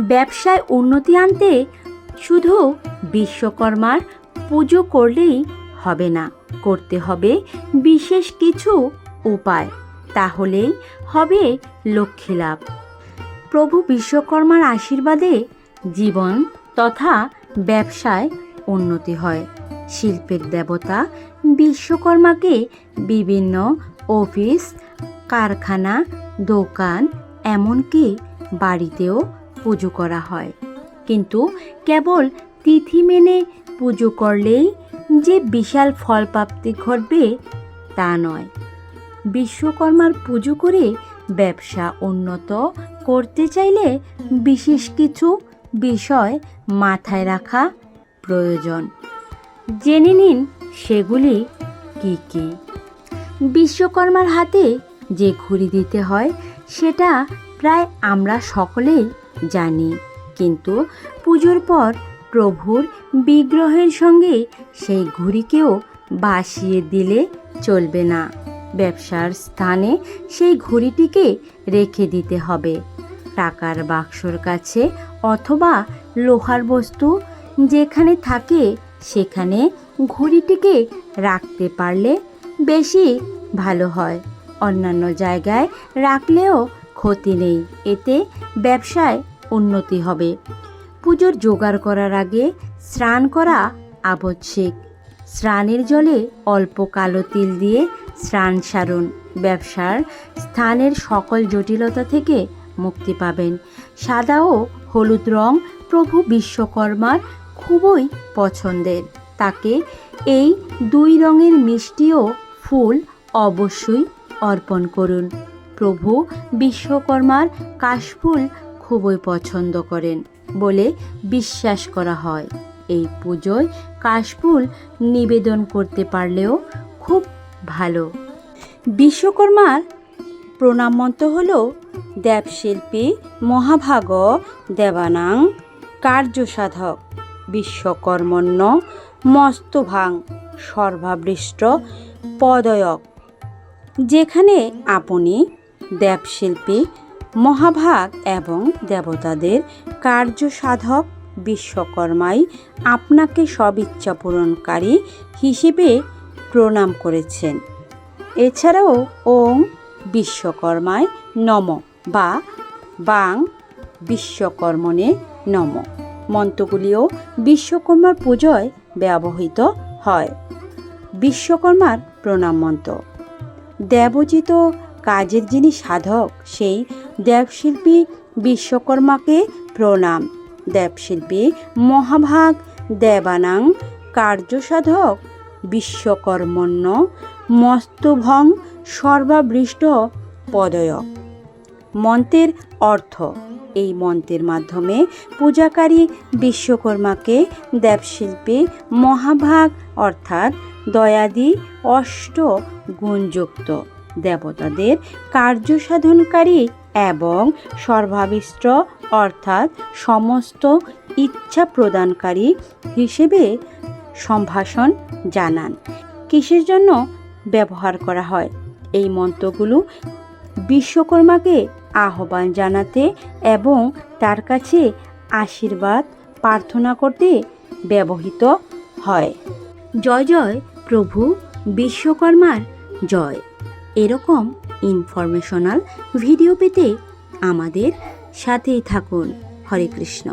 ব্যবসায় উন্নতি আনতে শুধু বিশ্বকর্মার পুজো করলেই হবে না, করতে হবে বিশেষ কিছু উপায়, তাহলেই হবে লক্ষ্মী লাভ। প্রভু বিশ্বকর্মার আশীর্বাদে জীবন তথা ব্যবসায় উন্নতি হয়। শিল্পের দেবতা বিশ্বকর্মাকে বিভিন্ন অফিস, কারখানা, দোকান, এমনকি বাড়িতেও পুজো করা হয়। কিন্তু কেবল তিথি মেনে পুজো করলেই যে বিশাল ফল প্রাপ্তি ঘটবে তা নয়। বিশ্বকর্মার পুজো করে ব্যবসা উন্নত করতে চাইলে বিশেষ কিছু বিষয় মাথায় রাখা প্রয়োজন। জেনে নিন সেগুলি কি কি। বিশ্বকর্মার হাতে যে ঘুড়ি দিতে হয়, সেটা প্রায় আমরা সকলেই জানি। কিন্তু পুজোর পর প্রভুর বিগ্রহের সঙ্গে সেই ঘুড়িকেও বাসিয়ে দিলে চলবে না। ব্যবসার স্থানে সেই ঘুড়িটিকে রেখে দিতে হবে। টাকার বাক্সর কাছে অথবা লোহার বস্তু যেখানে থাকে সেখানে ঘুড়িটিকে রাখতে পারলে বেশি ভালো হয়। অন্যান্য জায়গায় রাখলেও ক্ষতি নেই। এতে ব্যবসায় উন্নতি হবে। পুজোর জোগাড় করার আগে স্নান করা আবশ্যিক। স্নানের জলে অল্প কালো তিল দিয়ে স্নান সারুন। ব্যবসার স্থানের সকল জটিলতা থেকে মুক্তি পাবেন। সাদা ও হলুদ রং প্রভু বিশ্বকর্মার খুবই পছন্দের। তাকে এই দুই রঙের মিষ্টি ও ফুল অবশ্যই অর্পণ করুন। প্রভু বিশ্বকর্মার কাশফুল খুবই পছন্দ করেন বলে বিশ্বাস করা হয়। এই পুজোয় কাশফুল নিবেদন করতে পারলেও খুব ভালো। বিশ্বকর্মার প্রণাম মন্ত্র হল দেবশিল্পী মহাভাগ দেবানাং কার্যসাধক বিশ্বকর্মণ্য মস্তভাং সর্বাবৃষ্ট পদয়ক। যেখানে আপনি দেবশিল্পী মহাভাগ এবং দেবতাদের কার্য সাধক বিশ্বকর্মাই আপনাকে সব ইচ্ছা পূরণকারী হিসেবে প্রণাম করেছেন। এছাড়াও ওং বিশ্বকর্মায় নম বা বাং বিশ্বকর্মণে নম। মন্ত্রগুলিও বিশ্বকর্মার পুজোয় ব্যবহৃত হয়। বিশ্বকর্মার প্রণাম মন্ত্র। দেবজিত কাজের যিনি সাধক, সেই দেবশিল্পী বিশ্বকর্মাকে প্রণাম। দেবশিল্পী মহাভাগ দেবানাং কার্যসাধক বিশ্বকর্মণ্য মস্তভং সর্বাবৃষ্ট পদয়ক। মন্ত্রের অর্থ, এই মন্ত্রের মাধ্যমে পূজাকারী বিশ্বকর্মাকে দেবশিল্পী মহাভাগ অর্থাৎ দয়াদি অষ্ট গুণযুক্ত দেবতাদের কার্যসাধনকারী এবং সর্বাবিষ্ট, অর্থাৎ সমস্ত ইচ্ছা প্রদানকারী হিসেবে সম্ভাষণ জানান। কিসের জন্য ব্যবহার করা হয়? এই মন্ত্রগুলো বিশ্বকর্মাকে আহ্বান জানাতে এবং তার কাছে আশীর্বাদ প্রার্থনা করতে ব্যবহৃত হয়। জয় জয় প্রভু, বিশ্বকর্মার জয়। এরকম ইনফরমেশনাল ভিডিও পেতে আমাদের সাথেই থাকুন। হরে কৃষ্ণ।